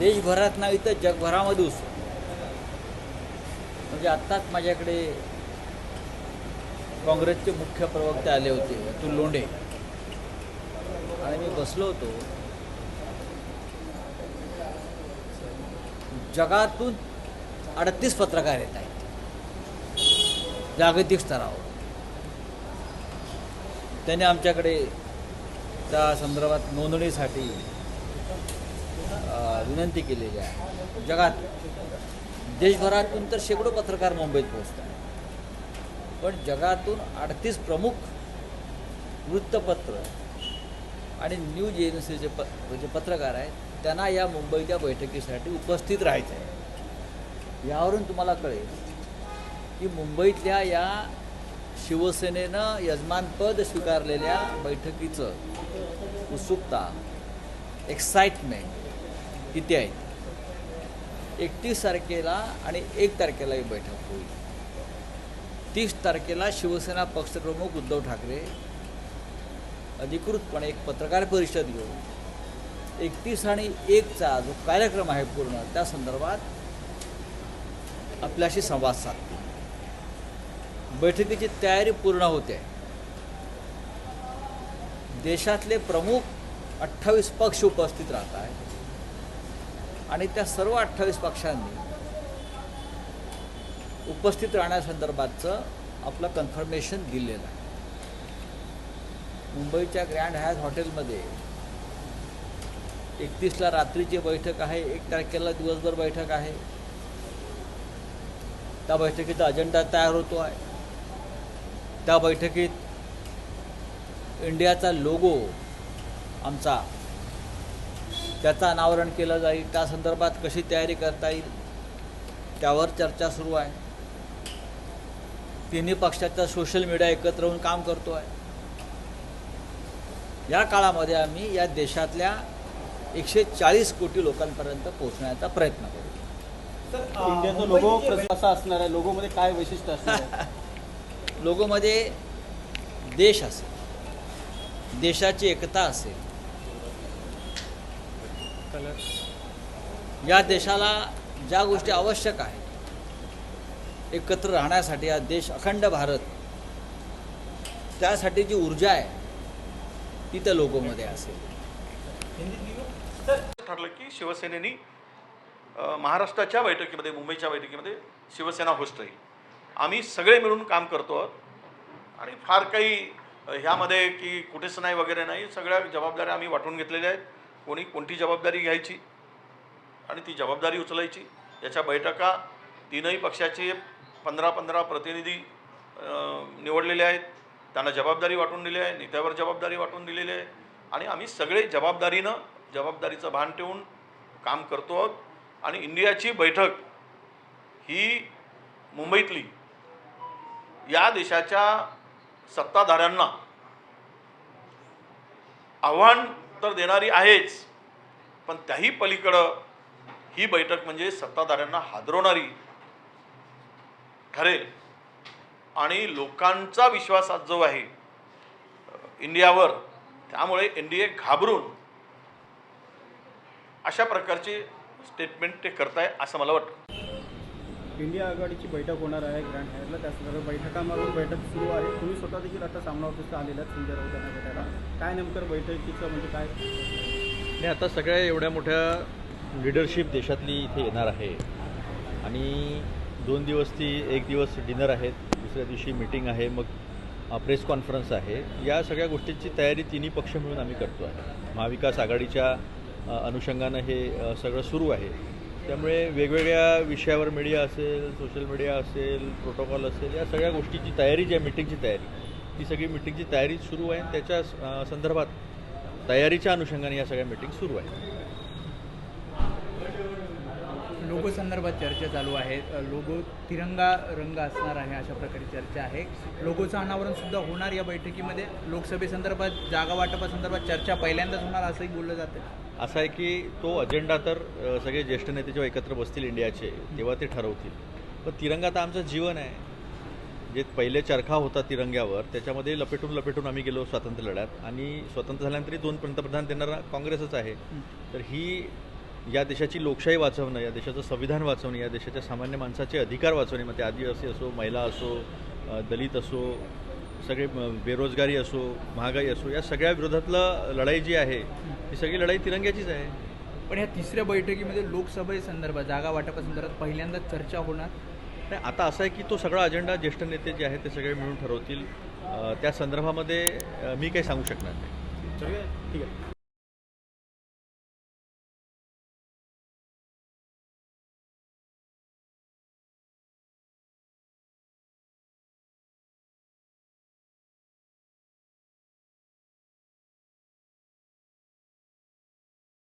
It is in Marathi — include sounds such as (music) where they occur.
देशभरात नाही तर जगभरामध्ये उसळ. म्हणजे आत्ताच माझ्याकडे काँग्रेसचे मुख्य प्रवक्ते आले होते अतुल लोंढे. आणि मी बसलो होतो. जगातून अडतीस पत्रकार येत आहेत. जागतिक स्तरावर. त्यांनी आमच्याकडे त्या संदर्भात नोंदणीसाठी विनंती केलेली आहे. जगात देशभरातून तर शेकडो पत्रकार मुंबईत पोहोचतात. पण जगातून अडतीस प्रमुख वृत्तपत्र आणि न्यूज एजन्सीचे प जे पत्रकार आहेत त्यांना या मुंबईच्या बैठकीसाठी उपस्थित राहायचं आहे. यावरून तुम्हाला कळेल की मुंबईतल्या या शिवसेनेनं यजमानपद स्वीकारलेल्या बैठकीचं उत्सुकता एक्साइटमेंट किती आहे एकतीस तारखेला आणि एक तारखेला ही बैठक होईल. तीस तारखेला शिवसेना पक्षप्रमुख उद्धव ठाकरे अधिकृतपणे एक पत्रकार परिषद घेऊन एकतीस आणि एकचा जो कार्यक्रम आहे पूर्ण त्या संदर्भात आपल्याशी संवाद साधतील. बैठकीची तयारी पूर्ण होते. देशातले प्रमुख अठ्ठावीस पक्ष उपस्थित राहत आहेत. आणि त्या सर्व अठ्ठावीस पक्षांनी उपस्थित राहण्यासंदर्भातचं आपलं कन्फर्मेशन दिलेलं आहे. मुंबईच्या ग्रँड हॅज हॉटेलमध्ये एकतीसला रात्रीची बैठक आहे एक तारखेला दिवसभर बैठक आहे. त्या बैठकीचा अजेंडा तयार होतो आहे त्या बैठकीत इंडियाचा लोगो आमचा त्याचं अनावरण केलं जाईल त्या संदर्भात कशी तयारी करता येईल त्यावर चर्चा सुरू आहे. तिन्ही पक्षाचा सोशल मीडिया एकत्र येऊन काम करतो आहे या काळामध्ये आम्ही या देशातल्या एकशे चाळीस कोटी लोकांपर्यंत पोहोचण्याचा प्रयत्न करू. इंडियाचा लोगो कसा असणार आहे. लोगोमध्ये काय वैशिष्ट्य असणार आहे? (laughs) लोगोमध्ये देश असेल. देशाची एकता असेल. या देशाला ज्या गोष्टी आवश्यक आहेत एकत्र राहण्यासाठी हा देश अखंड भारत त्यासाठी जी ऊर्जा आहे ती त्या लोगोमध्ये असेल. ठरलं की शिवसेनेनी महाराष्ट्राच्या बैठकीमध्ये मुंबईच्या बैठकीमध्ये शिवसेना होस्ट राहील. आम्ही सगळे मिळून काम करतो आहोत. आणि फार काही ह्यामध्ये की कुठेच नाही वगैरे नाही सगळ्या जबाबदाऱ्या आम्ही वाटून घेतलेल्या आहेत. कोणी कोणती जबाबदारी घ्यायची आणि ती जबाबदारी उचलायची? याच्या बैठका तीनही पक्षाचे पंधरा पंधरा प्रतिनिधी निवडलेले आहेत. त्यांना जबाबदारी वाटून दिली आहे. नेत्यावर जबाबदारी वाटून दिलेली आहे. आणि आम्ही सगळे जबाबदारीनं जबाबदारीचं भान ठेवून काम करतो आहोत. आणि इंडियाची बैठक ही मुंबईतली या देशाच्या सत्ताधाऱ्यांना आव्हान उत्तर देणारी आहेच. पण त्याही पलीकडं ही बैठक म्हणजे सत्ताधाऱ्यांना हादरवणारी ठरेल. आणि लोकांचा विश्वास आज जो आहे इंडियावर त्यामुळे एन डी ए घाबरून अशा प्रकारचे स्टेटमेंट ते करताय असं मला वाटतं. इंडिया आघाडीची बैठक होणार आहे ग्रँड हॅरला. त्याचबरोबर संदर्भात बैठक सुरू आहे. तुम्ही स्वतः देखील आता सामना ऑफिसला आलेला आहेत संजय राऊत यांना भेटायला. काय नेमकं बैठकीचं म्हणजे काय? नाही आता सगळ्या एवढ्या मोठ्या लिडरशिप देशातली इथे येणार आहे. आणि दोन दिवस ती एक दिवस डिनर आहेत दुसऱ्या दिवशी मीटिंग आहे मग प्रेस कॉन्फरन्स आहे. या सगळ्या गोष्टींची तयारी तिन्ही पक्ष मिळून आम्ही करतो आहे महाविकास आघाडीच्या अनुषंगानं हे सगळं सुरू आहे. त्यामुळे वेगवेगळ्या विषयावर मीडिया असेल सोशल मीडिया असेल प्रोटोकॉल असेल या सगळ्या गोष्टीची तयारी जी आहे मिटिंगची तयारी ती सगळी मिटिंगची तयारी सुरू आहे आणि त्याच्या संदर्भात तयारीच्या अनुषंगाने या सगळ्या मिटिंग सुरू आहेत लोगो संदर्भात चर्चा चालू आहे. लोगो तिरंगा रंग असणार आहे अशा प्रकारे चर्चा आहे. लोगोचं अनावरण सुद्धा होणार या बैठकीमध्ये. लोकसभेसंदर्भात जागा वाटपासंदर्भात चर्चा पहिल्यांदाच होणार असंही बोललं जातं. असं आहे की तो अजेंडा तर सगळे ज्येष्ठ नेते जेव्हा एकत्र बसतील इंडियाचे तेव्हा ते ठरवतील. पण तिरंगा तर आमचं जीवन आहे. जे पहिले चरखा होता तिरंग्यावर त्याच्यामध्ये लपेटून लपेटून आम्ही गेलो स्वातंत्र्य लढ्यात. आणि स्वतंत्र झाल्यानंतरही दोन पंतप्रधान देणारा काँग्रेसच आहे. तर ही या देशाची लोकशाही वाचवणं या देशाचं संविधान वाचवणं या देशाच्या सामान्य माणसाचे अधिकार वाचवणे मग ते आदिवासी असो महिला असो दलित असो सगळे बेरोजगारी असो महागाई असो या सगळ्या विरोधातलं लढाई जी आहे ही सगळी लढाई तिरंग्याचीच आहे. पण या तिसऱ्या बैठकीमध्ये लोकसभेसंदर्भात जागा वाटपासंदर्भात पहिल्यांदा चर्चा होणार. नाही आता असं आहे की तो सगळा अजेंडा ज्येष्ठ नेते जे आहेत ते सगळे मिळून ठरवतील. त्या संदर्भामध्ये मी काही सांगू शकणार नाही. चल ठीक आहे.